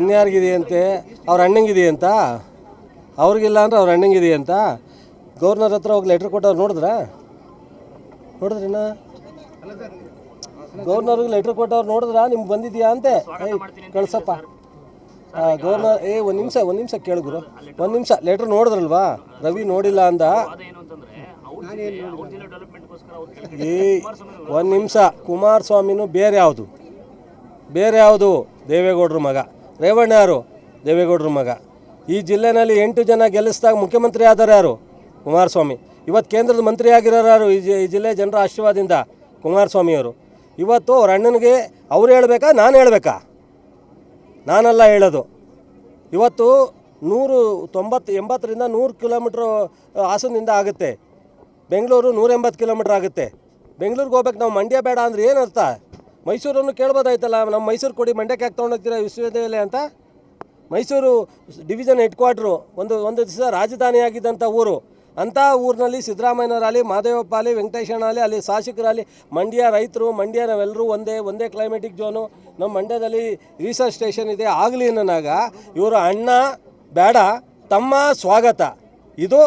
ಇನ್ಯಾರಿಗಿದೆಯಂತೆ? ಅವ್ರ ಅಣ್ಣಂಗಿದೆಯಂತ? ಅವ್ರಿಗಿಲ್ಲ ಅಂದ್ರೆ ಅವ್ರ ಅಣ್ಣಂಗಿದೆಯಂತ? ಗೌರ್ನರ್ ಹತ್ರ ಹೋಗಿ ಲೆಟ್ರ್ ಕೊಟ್ಟವ್ರು ನೋಡಿದ್ರಾ? ನೋಡಿದ್ರಿನ? ಗೌರ್ನರ್ಗೆ ಲೆಟ್ರ್ ಕೊಟ್ಟವ್ರು ನೋಡಿದ್ರಾ? ನಿಮ್ಗೆ ಬಂದಿದ್ಯಾ ಅಂತೆ? ಕಳ್ಸಪ್ಪ. ಗೌರ್ನರ್ ಏ ಒಂದು ನಿಮಿಷ ಒಂದು ನಿಮಿಷ ಕೇಳಿದ್ರು ಒಂದು ನಿಮಿಷ ಲೆಟ್ರ್ ನೋಡಿದ್ರಲ್ವಾ? ರವಿ ನೋಡಿಲ್ಲ ಅಂದ? ಏ ಒಂದು ನಿಮಿಷ ಕುಮಾರಸ್ವಾಮಿನೂ ಬೇರೆ ಯಾವುದು? ಬೇರೆ ಯಾವುದು? ದೇವೇಗೌಡರ ಮಗ. ರೇವಣ್ಣ ಯಾರು? ದೇವೇಗೌಡರ ಮಗ. ಈ ಜಿಲ್ಲೆನಲ್ಲಿ ಎಂಟು ಜನ ಗೆಲ್ಲಿಸಿದಾಗ ಮುಖ್ಯಮಂತ್ರಿ ಆದರು ಯಾರು? ಕುಮಾರಸ್ವಾಮಿ. ಇವತ್ತು ಕೇಂದ್ರದ ಮಂತ್ರಿ ಆಗಿರೋರು ಯಾರು? ಈ ಈ ಜಿಲ್ಲೆ ಜನರ ಆಶೀರ್ವಾದದಿಂದ ಕುಮಾರಸ್ವಾಮಿಯವರು ಇವತ್ತು ಅವ್ರ ಅಣ್ಣನಿಗೆ ಅವ್ರು ಹೇಳಬೇಕಾ, ನಾನು ಹೇಳಬೇಕಾ? ನಾನಲ್ಲ ಹೇಳೋದು. ಇವತ್ತು ನೂರು ತೊಂಬತ್ತು, ಎಂಬತ್ತರಿಂದ ನೂರು ಕಿಲೋಮೀಟ್ರ್ ಹಾಸನದಿಂದ ಆಗುತ್ತೆ. ಬೆಂಗಳೂರು ನೂರ ಎಂಬತ್ತು ಕಿಲೋಮೀಟ್ರ್ ಆಗುತ್ತೆ. ಬೆಂಗಳೂರಿಗೆ ಹೋಗ್ಬೇಕು, ನಾವು ಮಂಡ್ಯ ಬೇಡ ಅಂದ್ರೆ ಏನು ಅರ್ಥ? ಮೈಸೂರನ್ನು ಕೇಳ್ಬೋದಾಯ್ತಲ್ಲ, ನಮ್ಮ ಮೈಸೂರು ಕೊಡಿ ಮಂಡ್ಯಕ್ಕೆ ಯಾಕೆ ತೊಗೊಂಡೋಗ್ತೀರಾ ವಿಶ್ವವಿದ್ಯಾಲಯ ಅಂತ? ಮೈಸೂರು ಡಿವಿಷನ್ ಹೆಡ್ ಕ್ವಾರ್ಟ್ರು ಒಂದು ಒಂದು ದಿವಸ ರಾಜಧಾನಿಯಾಗಿದ್ದಂಥ ಊರು. ಅಂಥ ಊರಿನಲ್ಲಿ ಸಿದ್ದರಾಮಯ್ಯನವರಾಗಲಿ ಮಾದೇವಪ್ಪ ಆಗಲಿ ಅಲ್ಲಿ ಶಾಸಕರಾಗಲಿ, ಮಂಡ್ಯ ರೈತರು, ಮಂಡ್ಯ ನಾವೆಲ್ಲರೂ ಒಂದೇ ಒಂದೇ ಕ್ಲೈಮೆಟಿಕ್ ಝೋನು ನಮ್ಮ ಮಂಡ್ಯದಲ್ಲಿ ರಿಸರ್ಚ್ ಸ್ಟೇಷನ್ ಇದೆ, ಆಗಲಿ ಅನ್ನೋನಾಗ ಇವರು ಅಣ್ಣ, ಬೇಡ, ತಮ್ಮ ಸ್ವಾಗತ. ಇದು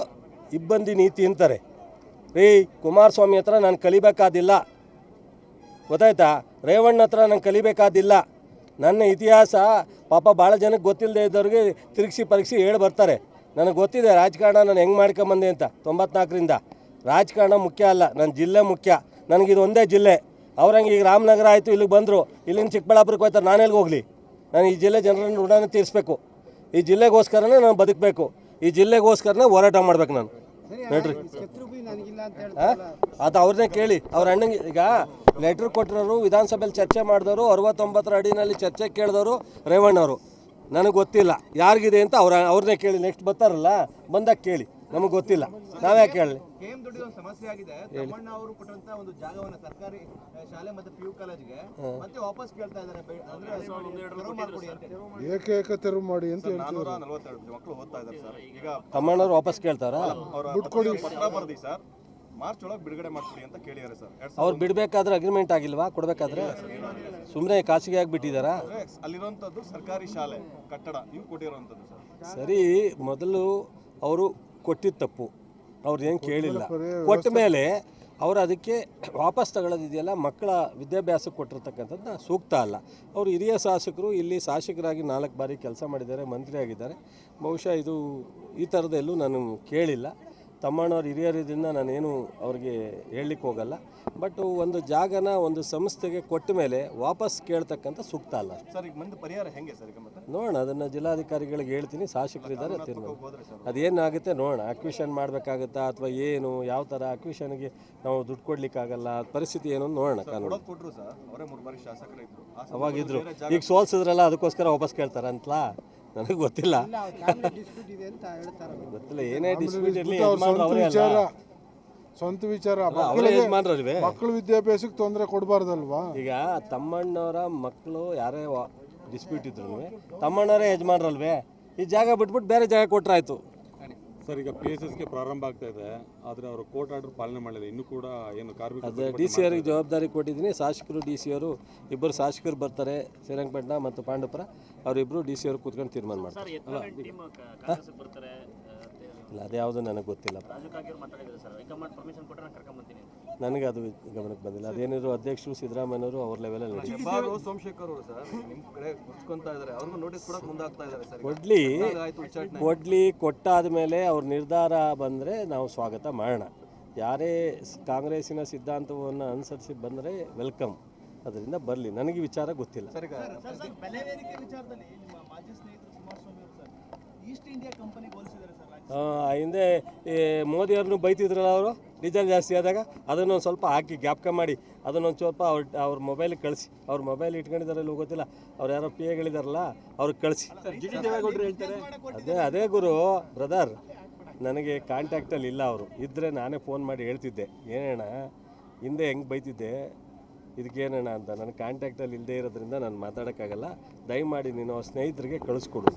ಇಬ್ಬಂದಿ ನೀತಿ ಅಂತಾರೆ. ರೀ ಕುಮಾರಸ್ವಾಮಿ ಹತ್ರ ನಾನು ಕಲಿಬೇಕಾದಿಲ್ಲ. ಗೊತ್ತಾಯ್ತಾ? ರೇವಣ್ಣ ಹತ್ರ ನಂಗೆ ಕಲಿಬೇಕಾದಿಲ್ಲ. ನನ್ನ ಇತಿಹಾಸ ಪಾಪ ಭಾಳ ಜನಕ್ಕೆ ಗೊತ್ತಿಲ್ಲದೆ ಇದ್ದವ್ರಿಗೆ ತಿರುಗಿಸಿ ಪರೀಕ್ಷೆ ಹೇಳಿ ಬರ್ತಾರೆ. ನನಗೆ ಗೊತ್ತಿದೆ ರಾಜಕಾರಣ ನಾನು ಹೆಂಗೆ ಮಾಡ್ಕೊಂಬಂದೆ ಅಂತ ತೊಂಬತ್ನಾಲ್ಕರಿಂದ. ರಾಜಕಾರಣ ಮುಖ್ಯ ಅಲ್ಲ ನನ್ನ ಜಿಲ್ಲೆ ಮುಖ್ಯ. ನನಗಿದು ಒಂದೇ ಜಿಲ್ಲೆ. ಅವ್ರಂಗೆ ಈಗ ರಾಮನಗರ ಆಯಿತು, ಇಲ್ಲಿಗೆ ಬಂದರು. ಇಲ್ಲಿಂದ ಚಿಕ್ಕಬಳ್ಳಾಪುರಕ್ಕೆ ಹೋಗ್ತಾರೆ ನಾನು ಎಲ್ಲಿಗೆ ಹೋಗಲಿ? ನಾನು ಈ ಜಿಲ್ಲೆ ಜನರನ್ನು ಋಣನ ತೀರಿಸ್ಬೇಕು. ಈ ಜಿಲ್ಲೆಗೋಸ್ಕರನೇ ನಾನು ಬದುಕಬೇಕು. ಈ ಜಿಲ್ಲೆಗೋಸ್ಕರನೇ ಹೋರಾಟ ಮಾಡ್ಬೇಕು ನಾನು. ನೋಡ್ರಿ ಅದು ಅವ್ರನ್ನೇ ಕೇಳಿ. ಅವ್ರ ಅಣ್ಣಂಗೆ ಈಗ ಲೆಟ್ರ್ ಕೊಟ್ಟಿರೋರು, ವಿಧಾನಸಭೆಯಲ್ಲಿ ಚರ್ಚೆ ಮಾಡಿದವರು, ಅರವತ್ತೊಂಬತ್ತರ ಅಡಿನಲ್ಲಿ ಚರ್ಚೆ ಕೇಳಿದವರು ರೇವಣ್ಣವರು. ನನಗೆ ಗೊತ್ತಿಲ್ಲ. ಯಾರಿಗಿದೆ ಅಂತ ಅವ್ರ ಅವ್ರನ್ನೇ ಕೇಳಿ. ನೆಕ್ಸ್ಟ್ ಬರ್ತಾರಲ್ಲ, ಬಂದಾಗ ಕೇಳಿ. ನಮಗೆ ಗೊತ್ತಿಲ್ಲ. ನಾವ್ಯಾಕೆ ಒಂದು ಸಮಸ್ಯೆ ಆಗಿದೆ. ತಮ್ಮಣ್ಣ ಅವರು ಕೊಟ್ಟಂತ ಒಂದು ಜಾಗವನ್ನ ಸರ್ಕಾರಿ ಶಾಲೆ ಮತ್ತೆ ಪಿ ಯು ಕಾಲೇಜ್ಗೆ ಮತ್ತೆ ವಾಪಸ್ ಕೇಳ್ತಾ ಇದ್ದಾರೆ. ಬೆ- ಅಂದ್ರೆ ತೆರವು ಹೇಳಿ. ಮಾಡಿ ಅಂತ ನಾನೂರ ನಲವತ್ತೆರಡು ಮಕ್ಕಳು ಓದ್ತಾ ಇದ್ದಾರೆ ಸರ್. ಈಗ ತಮ್ಮಣ್ಣವ್ರು ವಾಪಸ್ ಕೇಳ್ತಾರಾ? ಅವರ ಪತ್ರ ಬರ್ದಿ ಸರ್. ಮಾರ್ಚ್ ಒಳಗೆ ಬಿಡುಗಡೆ ಮಾಡ್ತೀವಿ ಅಂತ ಕೇಳಿದ್ದಾರೆ ಸರ್. ಅವ್ರು ಬಿಡಬೇಕಾದ್ರೆ ಅಗ್ರಿಮೆಂಟ್ ಆಗಿಲ್ವಾ? ಕೊಡಬೇಕಾದ್ರೆ? ಸುಮ್ಮನೆ ಖಾಸಗಿ ಆಗಿಬಿಟ್ಟಿದ್ದಾರಾ ಅಲ್ಲಿರುವಂಥದ್ದು ಸರ್ಕಾರಿ ಶಾಲೆ ಕಟ್ಟಡ ನೀವು ಕೊಟ್ಟಿರುವಂಥದ್ದು ಸರ್. ಸರಿ ಮೊದಲು ಅವರು ಕೊಟ್ಟಿದ್ದು ತಪ್ಪು. ಅವ್ರು ಏನು ಕೇಳಿಲ್ಲ. ಕೊಟ್ಟ ಮೇಲೆ ಅವರು ಅದಕ್ಕೆ ವಾಪಸ್ ತಗೊಳ್ಳೋದಿದೆಯಲ್ಲ ಮಕ್ಕಳ ವಿದ್ಯಾಭ್ಯಾಸಕ್ಕೆ ಕೊಟ್ಟಿರ್ತಕ್ಕಂಥದ್ದು ಸೂಕ್ತ ಅಲ್ಲ. ಅವರು ಹಿರಿಯ ಶಾಸಕರು ಇಲ್ಲಿ ಶಾಸಕರಾಗಿ ನಾಲ್ಕು ಬಾರಿ ಕೆಲಸ ಮಾಡಿದ್ದಾರೆ ಮಂತ್ರಿ ಆಗಿದ್ದಾರೆ ಬಹುಶಃ ಇದು ಈ ಥರದ್ದೆಲ್ಲೂ ನಾನು ಕೇಳಿಲ್ಲ. ತಮ್ಮಣ್ಣವ್ರ ಹಿರಿಯರಿದ್ರಿಂದ ನಾನೇನು ಅವ್ರಿಗೆ ಹೇಳಲಿಕ್ಕೆ ಹೋಗಲ್ಲ. ಬಟ್ ಒಂದು ಜಾಗನ ಒಂದು ಸಂಸ್ಥೆಗೆ ಕೊಟ್ಟ ಮೇಲೆ ವಾಪಸ್ ಕೇಳ್ತಕ್ಕಂಥ ಸೂಕ್ತ ಅಲ್ಲ. ಸರ್ ಈಗ ಮುಂದೆ ಪರಿಹಾರ ಹೆಂಗೆ ಸರ್ ಈಗ ಮತ್ತೆ? ನೋಡೋಣ ಅದನ್ನು ಜಿಲ್ಲಾಧಿಕಾರಿಗಳಿಗೆ ಹೇಳ್ತೀನಿ ಶಾಸಕರಿದ್ದಾರೆ ತೀರ್ಮಾನ. ಅದೇನಾಗುತ್ತೆ ನೋಡೋಣ ಅಕ್ವಿಷನ್ ಮಾಡಬೇಕಾಗುತ್ತಾ ಅಥವಾ ಏನು ಯಾವ ಥರ ಅಕ್ವಿಷನ್ಗೆ ನಾವು ದುಡ್ಡು ಕೊಡ್ಲಿಕ್ಕಾಗಲ್ಲ ಪರಿಸ್ಥಿತಿ ಏನು ನೋಡೋಣ ಕಾನೂನು. ಅವಾಗಿದ್ರು ಈಗ ಸೋಲ್ಸಿದ್ರಲ್ಲ ಅದಕ್ಕೋಸ್ಕರ ವಾಪಸ್ ಕೇಳ್ತಾರ ಅಂತಲಾ ನನಗೆ ಗೊತ್ತಿಲ್ಲ. ಇಲ್ಲ ಅವ್ರ ಫ್ಯಾಮಿಲಿ ಡಿಸ್ಪ್ಯೂಟ್ ಇದೆ ಅಂತ ಹೇಳ್ತಾರೆ. ಗೊತ್ತಿಲ್ಲ. ಏನೇ ಡಿಸ್ಪ್ಯೂಟ್ ಇರಲಿ ಅವ್ರ ಸ್ವಂತ ವಿಚಾರ ಅಲ್ಲ ಸ್ವಂತ ವಿಚಾರ. ಅಲ್ಲ, ಅವರೇ ಯಜಮಾನ್ರಲ್ವೇ ಮಕ್ಕಳ ವಿದ್ಯಾಭ್ಯಾಸಕ್ಕೆ ತೊಂದರೆ ಕೊಡಬಾರ್ದಲ್ವಾ? ಈಗ ತಮ್ಮಣ್ಣವರ ಮಕ್ಕಳು ಯಾರೇ ಡಿಸ್ಪ್ಯೂಟ್ ಇದ್ರು ತಮ್ಮಣ್ಣವರೇ ಯಜಮಾನ್ರಲ್ವೇ ಈ ಜಾಗ ಬಿಟ್ಬಿಟ್ಟು ಬೇರೆ ಜಾಗ ಕೊಟ್ರಾಯ್ತು. ಸರ್ ಈಗ ಪಿ ಎಸ್ ಎಸ್ಗೆ ಪ್ರಾರಂಭ ಆಗ್ತಾ ಇದೆ ಆದರೆ ಅವರು ಕೋರ್ಟ್ ಆರ್ಡರ್ ಪಾಲನೆ ಮಾಡಿಲ್ಲ ಇನ್ನೂ ಕೂಡ ಏನು ಕಾರ್ಮಿಕ ಅದೇ ಡಿ ಸಿ ಅವರಿಗೆ ಜವಾಬ್ದಾರಿ ಕೊಟ್ಟಿದ್ದೀನಿ. ಶಾಸಕರು ಡಿ ಸಿ ಅವರು ಇಬ್ಬರು ಶಾಸಕರು ಬರ್ತಾರೆ ಶ್ರೀರಂಗಪಟ್ಟಣ ಮತ್ತು ಪಾಂಡವಪುರ. ಅವರಿಬ್ಬರು ಡಿ ಸಿ ಅವರು ಕೂತ್ಕೊಂಡು ತೀರ್ಮಾನ ಮಾಡ್ತಾರೆ. ಇಲ್ಲ ಅದ್ಯಾವುದು ನನಗೆ ಗೊತ್ತಿಲ್ಲ. ನನಗೆ ಅದು ಗಮನಕ್ಕೆ ಬಂದಿಲ್ಲ. ಅದೇನಿದ್ರು ಅಧ್ಯಕ್ಷರು ಸಿದ್ದರಾಮಯ್ಯವರು ಅವ್ರ ಲೆವೆಲಲ್ಲಿ ಹೆಬ್ಬಾರು ಸೋಮಶೇಖರ್ ಅವರು ಸರ್ ನಿಮ್ ಕಡೆ ಗುರ್ಸ್ಕೊಂತಾ ಇದ್ದಾರೆ ಅವ್ರಿಗೂ ನೋಟಿಸ್ ಕೊಡಕ್ ಮುಂದಾಗ್ತಾ ಇದ್ದಾರೆ ಸರ್ ಕೊಡ್ಲಿ ಆಯ್ತು ಉಚ್ಚಾಟನೆ ಕೊಡ್ಲಿ ಕೊಟ್ಟಾದ ಮೇಲೆ ಅವ್ರ ನಿರ್ಧಾರ ಬಂದರೆ ನಾವು ಸ್ವಾಗತ ಮಾಡೋಣ. ಯಾರೇ ಕಾಂಗ್ರೆಸ್ಸಿನ ಸಿದ್ಧಾಂತವನ್ನು ಅನುಸರಿಸಿ ಬಂದರೆ ವೆಲ್ಕಮ್ ಅದರಿಂದ ಬರಲಿ. ನನಗೆ ವಿಚಾರ ಗೊತ್ತಿಲ್ಲ. ಸರ್ ಈಗ ಬೆಲೆ ವಿಚಾರದಲ್ಲಿ ನಿಮ್ಮ ಮಾಜಿ ಸ್ನೇಹಿತರು ಕುಮಾರಸ್ವಾಮಿ ಸರ್ ಈಸ್ಟ್ ಇಂಡಿಯಾ ಕಂಪನಿಗೆ ಹೋಲಿಸಿದ್ದಾರೆ ಸರ್ ಆ, ಹಿಂದೆ ಮೋದಿಯವ್ರನ್ನೂ ಬೈತಿದ್ರಲ್ಲ ಅವರು? ಡೀಸೆಲ್ ಜಾಸ್ತಿ ಆದಾಗ ಅದನ್ನೊಂದು ಸ್ವಲ್ಪ ಹಾಕಿ ಜ್ಞಾಪಕ ಮಾಡಿ ಅದನ್ನೊಂದು ಸ್ವಲ್ಪ ಅವ್ರ ಅವ್ರ ಮೊಬೈಲಿಗೆ ಕಳಿಸಿ. ಅವ್ರ ಮೊಬೈಲ್ ಇಟ್ಕೊಂಡಿದ್ದಾರಲ್ಲ ಗೊತ್ತಿಲ್ಲ. ಅವ್ರು ಯಾರೋ ಪಿ ಎಗಳಿದಾರಲ್ಲ ಅವ್ರಿಗೆ ಕಳಿಸಿ. ಅದೇ ಅದೇ ಗುರು ಬ್ರದರ್ ನನಗೆ ಕಾಂಟ್ಯಾಕ್ಟಲ್ಲಿ ಇಲ್ಲ ಅವರು. ಇದ್ದರೆ ನಾನೇ ಫೋನ್ ಮಾಡಿ ಹೇಳ್ತಿದ್ದೆ. ಏನಣ್ಣ ಹಿಂದೆ ಹೆಂಗೆ ಬೈತಿದ್ದೆ? ಇದಕ್ಕೇನಣ್ಣ ಅಂತ? ನನ್ನ ಕಾಂಟ್ಯಾಕ್ಟಲ್ಲಿ ಇಲ್ಲದೆ ಇರೋದ್ರಿಂದ ನಾನು ಮಾತಾಡೋಕ್ಕಾಗಲ್ಲ. ದಯಮಾಡಿ ನೀನು ಅವ್ರ ಸ್ನೇಹಿತರಿಗೆ ಕಳಿಸ್ಕೊಡು